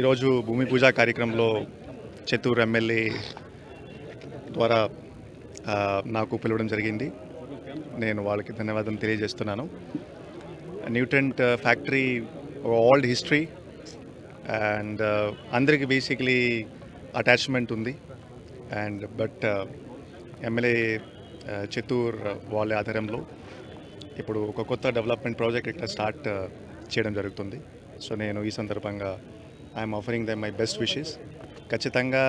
ఈరోజు భూమి పూజ కార్యక్రమంలో చిత్తూరు ఎమ్మెల్యే ద్వారా నాకు పిలవడం జరిగింది. నేను వాళ్ళకి ధన్యవాదం తెలియజేస్తున్నాను. Nutrient factory old history and అందరికి బేసిక్లీ అటాచ్మెంట్ ఉంది. అండ్ బట్ ఎమ్మెల్యే చిత్తూరు వాళ్ళ ఆధారంలో ఇప్పుడు ఒక కొత్త డెవలప్మెంట్ ప్రాజెక్ట్ ఇక్కడ స్టార్ట్ చేయడం జరుగుతుంది. సో నేను ఈ సందర్భంగా I'm offering them my best wishes ఖచ్చితంగా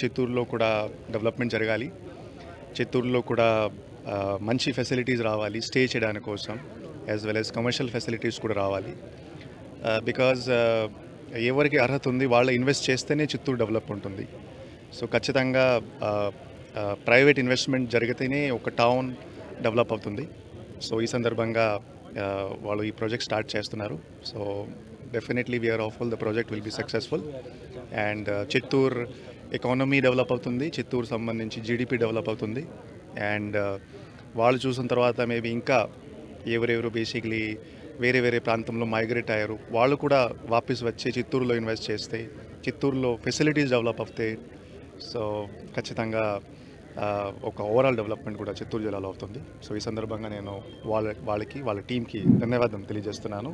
చిత్తూరులో కూడా డెవలప్మెంట్ జరగాలి. చిత్తూరులో కూడా మంచి ఫెసిలిటీస్ రావాలి స్టే చేయడానికి కోసం as well as commercial facilities కూడా రావాలి. బికాజ్ ఎవరికి అర్హత ఉంది వాళ్ళు ఇన్వెస్ట్ చేస్తేనే చిత్తూరు డెవలప్ ఉంటుంది. సో ఖచ్చితంగా ప్రైవేట్ ఇన్వెస్ట్మెంట్ జరిగితేనే ఒక టౌన్ డెవలప్ అవుతుంది. సో ఈ సందర్భంగా వాళ్ళు ఈ ప్రాజెక్ట్ స్టార్ట్ చేస్తున్నారు. So definitely we are of the project will be successful and Chittoor economy develop అవుతుంది చిత్తూరు సంబంధించి జీడిపి డెవలప్ అవుతుంది. అండ్ uh, వాళ్ళు చూసిన తర్వాత మేబీ ఇంకా ఎవరెవరు బేసిక్లీ వేరే వేరే ప్రాంతంలో మైగ్రేట్ అయ్యారు వాళ్ళు కూడా వాపస్ వచ్చి చిత్తూరులో ఇన్వెస్ట్ చేస్తే చిత్తూరులో ఫెసిలిటీస్ డెవలప్ అవుతాయి సో ఖచ్చితంగా ఒక ఓవరాల్ డెవలప్మెంట్ కూడా చిత్తూరు జిల్లాలో అవుతుంది. సో ఈ సందర్భంగా నేను వాళ్ళ వాళ్ళకి వాళ్ళ టీంకి ధన్యవాదం తెలియజేస్తున్నాను.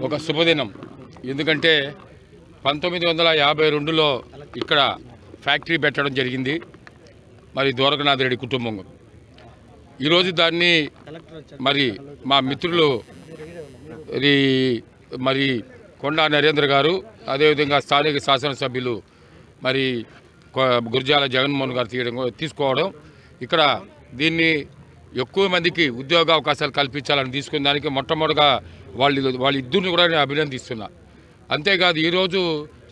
ఒక శుభదినం. ఎందుకంటే పంతొమ్మిది వందల యాభై రెండులో ఇక్కడ ఫ్యాక్టరీ పెట్టడం జరిగింది. మరి ద్వారకనాథ్ రెడ్డి కుటుంబం ఈరోజు దాన్ని మరి మా మిత్రులు మరి కొండా నరేంద్ర గారు అదేవిధంగా స్థానిక శాసనసభ్యులు మరి కొ- గురజాల జగన్మోహన్ గారు తీయడం తీసుకోవడం ఇక్కడ దీన్ని ఎక్కువ మందికి ఉద్యోగ అవకాశాలు కల్పించాలని తీసుకున్న దానికి మొట్టమొదటిగా వాళ్ళు వాళ్ళిద్దరిని కూడా నేను అభినందిస్తున్నా. అంతేకాదు ఈరోజు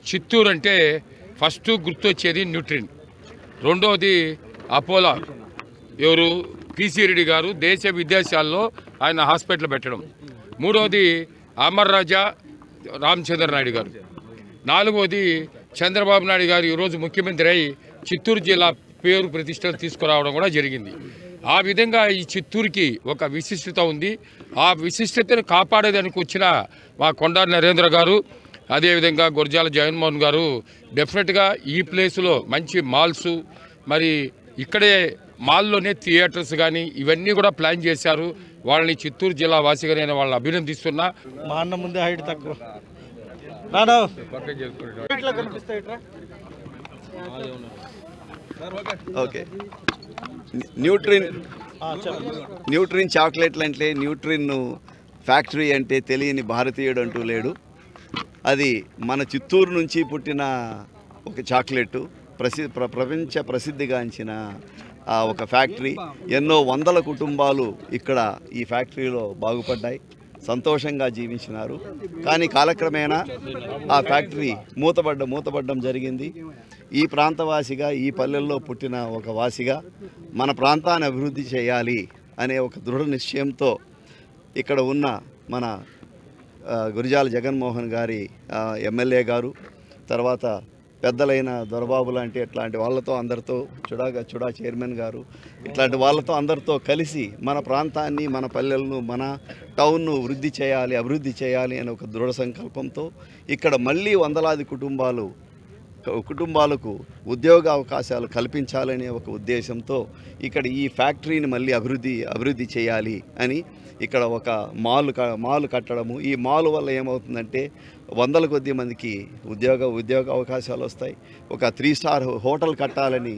చిత్తూరు అంటే ఫస్ట్ గుర్తొచ్చేది న్యూట్రిన్. రెండవది అపోలో. ఎవరు పీసీ రెడ్డి గారు దేశ విదేశాల్లో ఆయన హాస్పిటల్ పెట్టడం. మూడవది అమర్ రాజా రామచంద్ర నాయుడు గారు. నాలుగవది చంద్రబాబు నాయుడు గారు ఈరోజు ముఖ్యమంత్రి అయి చిత్తూరు జిల్లా పేరు ప్రతిష్టలు తీసుకురావడం కూడా జరిగింది. ఆ విధంగా ఈ చిత్తూరుకి ఒక విశిష్టత ఉంది. ఆ విశిష్టతను కాపాడేదానికి వచ్చిన మా కొండా నరేంద్ర గారు అదేవిధంగా గురజాల జగన్మోహన్ గారు డెఫినెట్గా ఈ ప్లేస్లో మంచి మాల్స్ మరి ఇక్కడే మాల్లోనే థియేటర్స్ కానీ ఇవన్నీ కూడా ప్లాన్ చేశారు. వాళ్ళని చిత్తూరు జిల్లా వాసిగా నేను వాళ్ళని అభినందిస్తున్నా. మా అన్న ముందే హైట్ తక్కువ. ఓకే. న్యూట్రిన్ న్యూట్రిన్ చాక్లెట్లు అంటే న్యూట్రిన్ ఫ్యాక్టరీ అంటే తెలియని భారతీయుడు అంటూ లేడు. అది మన చిత్తూరు నుంచి పుట్టిన ఒక చాక్లెట్ ప్రసి ప్ర ప్రపంచ ప్రసిద్ధిగాంచిన ఒక ఫ్యాక్టరీ. ఎన్నో వందల కుటుంబాలు ఇక్కడ ఈ ఫ్యాక్టరీలో బాగుపడ్డాయి. సంతోషంగా జీవించినారు. కానీ కాలక్రమేణా ఆ ఫ్యాక్టరీ మూతపడ్డ మూతబడ్డం జరిగింది. ఈ ప్రాంతవాసిగా ఈ పల్లెల్లో పుట్టిన ఒక వాసిగా మన ప్రాంతాన్ని అభివృద్ధి చేయాలి అనే ఒక దృఢ నిశ్చయంతో ఇక్కడ ఉన్న మన గురిజాల జగన్మోహన్ గారి ఎమ్మెల్యే గారు తర్వాత పెద్దలైన దొరబాబు లాంటి ఇట్లాంటి వాళ్ళతో అందరితో చుడాగా చుడా చైర్మన్ గారు ఇట్లాంటి వాళ్ళతో అందరితో కలిసి మన ప్రాంతాన్ని మన పల్లెలను మన టౌన్ను వృద్ధి చేయాలి అభివృద్ధి చేయాలి అనే ఒక దృఢ సంకల్పంతో ఇక్కడ మళ్ళీ వందలాది కుటుంబాలు కుటుంబాలకు ఉద్యోగ అవకాశాలు కల్పించాలనే ఒక ఉద్దేశంతో ఇక్కడ ఈ ఫ్యాక్టరీని మళ్ళీ అభివృద్ధి అభివృద్ధి చేయాలి అని ఇక్కడ ఒక మాల్ మాల్ కట్టడము. ఈ మాల్ వల్ల ఏమవుతుందంటే వందల కొద్ది మందికి ఉద్యోగ ఉద్యోగ అవకాశాలు వస్తాయి. ఒక త్రీ స్టార్ హోటల్ కట్టాలని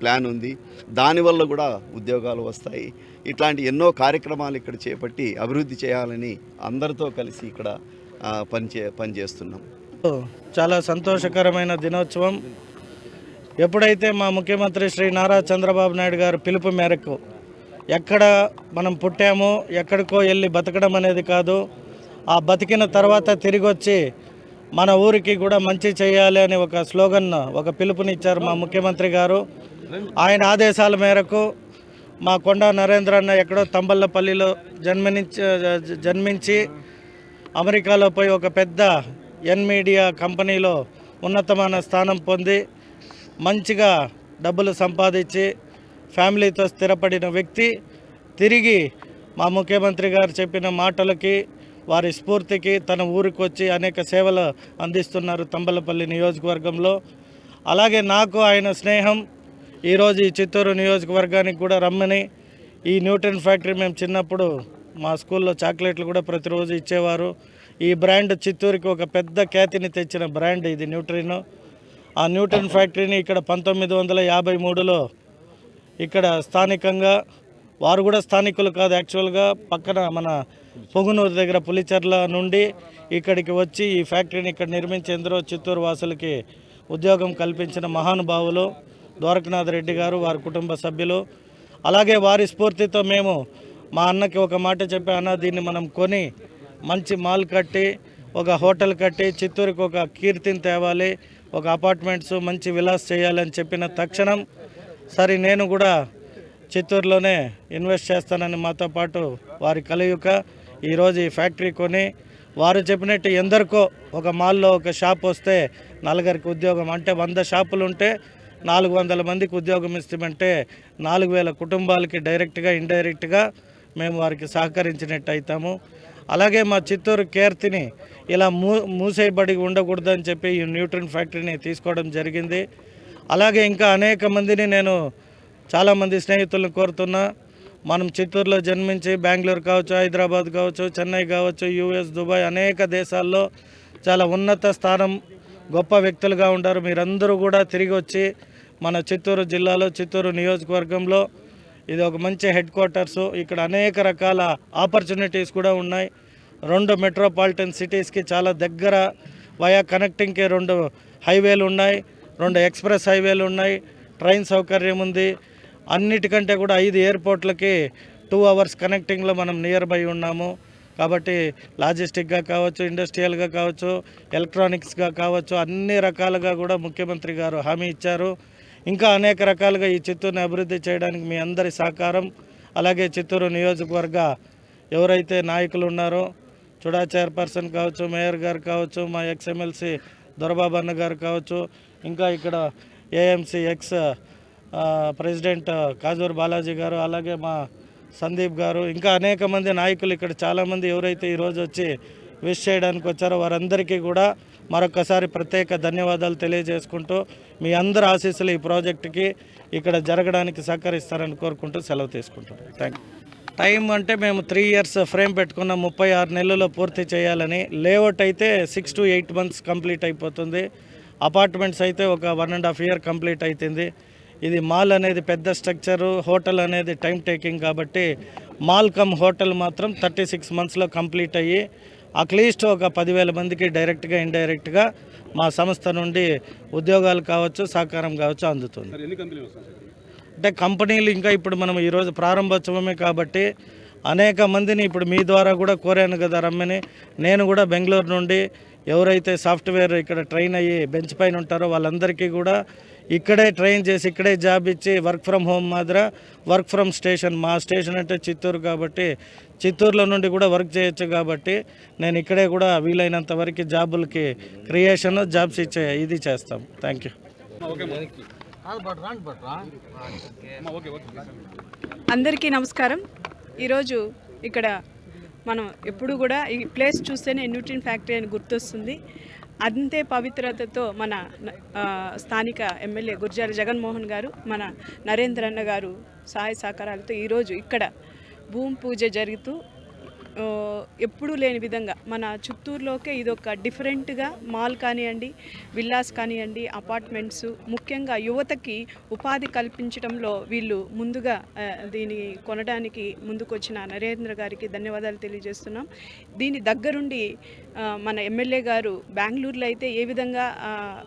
ప్లాన్ ఉంది. దానివల్ల కూడా ఉద్యోగాలు వస్తాయి. ఇట్లాంటి ఎన్నో కార్యక్రమాలు ఇక్కడ చేపట్టి అభివృద్ధి చేయాలని అందరితో కలిసి ఇక్కడ పనిచే పనిచేస్తున్నాం చాలా సంతోషకరమైన దినోత్సవం. ఎప్పుడైతే మా ముఖ్యమంత్రి శ్రీ నారా చంద్రబాబు నాయుడు గారు పిలుపు మేరకు ఎక్కడ మనం పుట్టామో ఎక్కడికో వెళ్ళి బతకడం అనేది కాదు ఆ బతికిన తర్వాత తిరిగి వచ్చి మన ఊరికి కూడా మంచి చేయాలి అని ఒక స్లోగన్ ఒక పిలుపునిచ్చారు మా ముఖ్యమంత్రి గారు. ఆయన ఆదేశాల మేరకు మా కొండ నరేంద్ర అన్న ఎక్కడో తంబల్లపల్లిలో జన్మనించి జన్మించి అమెరికాలో పోయి ఒక పెద్ద ఎన్ మీడియా కంపెనీలో ఉన్నతమైన స్థానం పొంది మంచిగా డబ్బులు సంపాదించి ఫ్యామిలీతో స్థిరపడిన వ్యక్తి తిరిగి మా ముఖ్యమంత్రి గారు చెప్పిన మాటలకి వారి స్ఫూర్తికి తన ఊరికి వచ్చి అనేక సేవలు అందిస్తున్నారు తంబలపల్లి నియోజకవర్గంలో. అలాగే నాకు ఆయన స్నేహం ఈరోజు ఈ చిత్తూరు నియోజకవర్గానికి కూడా రమ్మని ఈ న్యూటన్ ఫ్యాక్టరీ మేము చిన్నప్పుడు మా స్కూల్లో చాక్లెట్లు కూడా ప్రతిరోజు ఇచ్చేవారు. ఈ బ్రాండ్ చిత్తూరుకి ఒక పెద్ద ఖ్యాతిని తెచ్చిన బ్రాండ్ ఇది న్యూట్రిన్. ఆ న్యూట్రిన్ ఫ్యాక్టరీని ఇక్కడ పంతొమ్మిది వందల యాభై మూడులో ఇక్కడ స్థానికంగా వారు కూడా స్థానికులు కాదు యాక్చువల్గా పక్కన మన పొగునూరు దగ్గర పులిచెర్ల నుండి ఇక్కడికి వచ్చి ఈ ఫ్యాక్టరీని ఇక్కడ నిర్మించేందులో చిత్తూరు వాసులకి ఉద్యోగం కల్పించిన మహానుభావులు ద్వారకనాథ్ రెడ్డి గారు వారి కుటుంబ సభ్యులు. అలాగే వారి స్ఫూర్తితో మేము మా అన్నకి ఒక మాట చెప్పి అన్న దీన్ని మనం కొని మంచి మాల్ కట్టి ఒక హోటల్ కట్టి చిత్తూరుకు ఒక కీర్తిని తేవాలి ఒక అపార్ట్మెంట్స్ మంచి విలాస్ చేయాలని చెప్పిన తక్షణం సరే నేను కూడా చిత్తూరులోనే ఇన్వెస్ట్ చేస్తానని మాతో పాటు వారి కలయిక ఈరోజు ఈ ఫ్యాక్టరీ కొని వారు చెప్పినట్టు ఎందరికో ఒక మాల్లో ఒక షాప్ వస్తే నలుగురికి ఉద్యోగం అంటే వంద షాపులు ఉంటే నాలుగు వందల మందికి ఉద్యోగం ఇస్తామంటే నాలుగు వేల కుటుంబాలకి డైరెక్ట్గా ఇండైరెక్ట్గా మేము వారికి సహకరించినట్టు అవుతాము. అలాగే మా చిత్తూరు కీర్తిని ఇలా మూ మూసేయబడి ఉండకూడదని చెప్పి ఈ న్యూట్రన్ ఫ్యాక్టరీని తీసుకోవడం జరిగింది. అలాగే ఇంకా అనేక మందిని నేను చాలామంది స్నేహితులను కోరుతున్నా. మనం చిత్తూరులో జన్మించి బెంగళూరు కావచ్చు హైదరాబాద్ కావచ్చు చెన్నై కావచ్చు యూఎస్ దుబాయ్ అనేక దేశాల్లో చాలా ఉన్నత స్థానం గొప్ప వ్యక్తులుగా ఉంటారు. మీరందరూ కూడా తిరిగి వచ్చి మన చిత్తూరు జిల్లాలో చిత్తూరు నియోజకవర్గంలో ఇది ఒక మంచి హెడ్ క్వార్టర్స్. ఇక్కడ అనేక రకాల ఆపర్చునిటీస్ కూడా ఉన్నాయి. రెండు మెట్రోపాలిటన్ సిటీస్కి చాలా దగ్గర వయా కనెక్టింగ్కి రెండు హైవేలు ఉన్నాయి. రెండు ఎక్స్ప్రెస్ హైవేలు ఉన్నాయి. ట్రైన్ సౌకర్యం ఉంది. అన్నిటికంటే కూడా ఐదు ఎయిర్పోర్ట్లకి టూ అవర్స్ కనెక్టింగ్లో మనం నియర్ బై ఉన్నాము. కాబట్టి లాజిస్టిక్గా కావచ్చు ఇండస్ట్రియల్గా కావచ్చు ఎలక్ట్రానిక్స్గా కావచ్చు అన్ని రకాలుగా కూడా ముఖ్యమంత్రి గారు హామీ ఇచ్చారు. ఇంకా అనేక రకాలుగా ఈ చిత్తూరుని అభివృద్ధి చేయడానికి మీ అందరి సహకారం అలాగే చిత్తూరు నియోజకవర్గ ఎవరైతే నాయకులు ఉన్నారో చుడా చైర్పర్సన్ కావచ్చు మేయర్ గారు కావచ్చు మా ఎక్స్ఎమ్మెల్సీ దొరబాబు అన్న గారు కావచ్చు ఇంకా ఇక్కడ AMC ex president Kajur Balaji గారు అలాగే మా సందీప్ గారు ఇంకా అనేక మంది నాయకులు ఇక్కడ చాలామంది ఎవరైతే ఈరోజు వచ్చి విష్ చేయడానికి వచ్చారో వారందరికీ కూడా మరొకసారి ప్రత్యేక ధన్యవాదాలు తెలియజేసుకుంటూ మీ అందరి ఆశీస్సులు ఈ ప్రాజెక్టుకి ఇక్కడ జరగడానికి సహకరిస్తారని కోరుకుంటూ సెలవు తీసుకుంటాను థ్యాంక్ టైం అంటే మేము త్రీ ఇయర్స్ ఫ్రేమ్ పెట్టుకున్న ముప్పై ఆరు నెలల్లో పూర్తి చేయాలని లేఅవుట్ అయితే six to eight months complete అయిపోతుంది. అపార్ట్మెంట్స్ అయితే ఒక one and half year complete అవుతుంది ఇది మాల్ అనేది పెద్ద స్ట్రక్చరు హోటల్ అనేది టైం టేకింగ్ కాబట్టి మాల్ కమ్ హోటల్ మాత్రం థర్టీ సిక్స్ మంత్స్లో కంప్లీట్ అయ్యి అట్లీస్ట్ ఒక పదివేల మందికి డైరెక్ట్గా ఇండైరెక్ట్గా మా సంస్థ నుండి ఉద్యోగాలు కావచ్చు సహకారం కావచ్చు అందుతుంది. అంటే కంపెనీలు ఇంకా ఇప్పుడు మనం ఈరోజు ప్రారంభోత్సవమే కాబట్టి అనేక మందిని ఇప్పుడు మీ ద్వారా కూడా కోరాను కదా రమ్మని. నేను కూడా బెంగళూరు నుండి ఎవరైతే సాఫ్ట్వేర్ ఇక్కడ ట్రైన్ అయ్యి బెంచ్ పైన ఉంటారో వాళ్ళందరికీ కూడా ఇక్కడే ట్రైన్ చేసి ఇక్కడే జాబ్ ఇచ్చి వర్క్ ఫ్రమ్ హోమ్ మాదిర వర్క్ ఫ్రమ్ స్టేషన్. మా స్టేషన్ అంటే చిత్తూరు కాబట్టి చిత్తూరులో నుండి కూడా వర్క్ చేయొచ్చు కాబట్టి నేను ఇక్కడే కూడా వీలైనంత వరకు జాబులకి క్రియేషన్ జాబ్స్ ఇచ్చే ఇది చేస్తాం. థ్యాంక్ యూ అందరికీ నమస్కారం. ఈరోజు ఇక్కడ మనం ఎప్పుడు కూడా ఈ ప్లేస్ చూస్తేనే న్యూట్రిన్ ఫ్యాక్టరీ అని గుర్తొస్తుంది. అంతే పవిత్రతతో మన స్థానిక ఎమ్మెల్యే గుర్జాల జగన్మోహన్ గారు మన నరేంద్ర అన్న గారు సహాయ సహకారాలతో ఈరోజు ఇక్కడ భూమి పూజ జరుగుతూ ఎప్పుడూ లేని విధంగా మన చిత్తూరులోకే ఇదొక డిఫరెంట్గా మాల్ కానివ్వండి విల్లాస్ కానివ్వండి అపార్ట్మెంట్స్ ముఖ్యంగా యువతకి ఉపాధి కల్పించడంలో వీళ్ళు ముందుగా దీని దీన్ని కొనడానికి ముందుకొచ్చిన నరేంద్ర గారికి ధన్యవాదాలు తెలియజేస్తున్నాం. దీని దగ్గరుండి మన ఎమ్మెల్యే గారు బెంగళూరులో అయితే ఏ విధంగా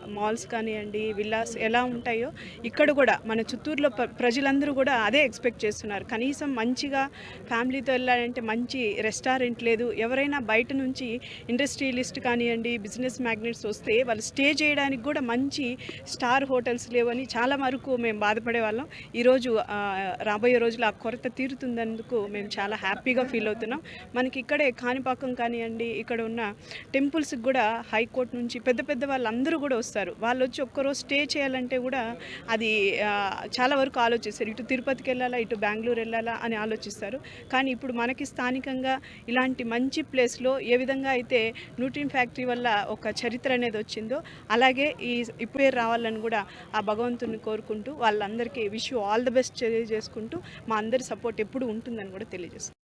మాల్స్ కానివ్వండి విల్లాస్ ఎలా ఉంటాయో ఇక్కడ కూడా మన చిత్తూరులో ప్ర- ప్రజలందరూ కూడా అదే ఎక్స్పెక్ట్ చేస్తున్నారు. కనీసం మంచిగా ఫ్యామిలీతో వెళ్ళాలంటే మంచి రెస్టారెంట్ లేదు. ఎవరైనా బయట నుంచి ఇండస్ట్రియలిస్ట్ కానివ్వండి బిజినెస్ మ్యాగ్నెట్స్ వస్తే వాళ్ళు స్టే చేయడానికి కూడా మంచి స్టార్ హోటల్స్ లేవని చాలా వరకు మేము బాధపడే వాళ్ళం. ఈరోజు రాబోయే రోజులు ఆ కొరత తీరుతుందందుకు మేము చాలా హ్యాపీగా ఫీల్ అవుతున్నాం. మనకి ఇక్కడే కాణిపాకం కానివ్వండి ఇక్కడ ఉన్న టెంపుల్స్కి కూడా హైకోర్టు నుంచి పెద్ద పెద్ద వాళ్ళందరూ కూడా వస్తారు. వాళ్ళు వచ్చి ఒక్కరోజు స్టే చేయాలంటే కూడా అది చాలా వరకు ఆలోచిస్తారు. ఇటు తిరుపతికి వెళ్ళాలా ఇటు బెంగళూరు వెళ్ళాలా అని ఆలోచిస్తారు. కానీ ఇప్పుడు మనకి స్థానికంగా ఇలాంటి మంచి ప్లేస్లో ఏ విధంగా అయితే న్యూట్రిన్ ఫ్యాక్టరీ వల్ల ఒక చరిత్ర అనేది వచ్చిందో అలాగే ఈ ఇప్పుడే రావాలని కూడా ఆ భగవంతుని కోరుకుంటూ వాళ్ళందరికీ విష్ ఆల్ ద బెస్ట్ తెలియజేసుకుంటూ మా అందరి సపోర్ట్ ఎప్పుడు ఉంటుందని కూడా తెలియజేస్తాం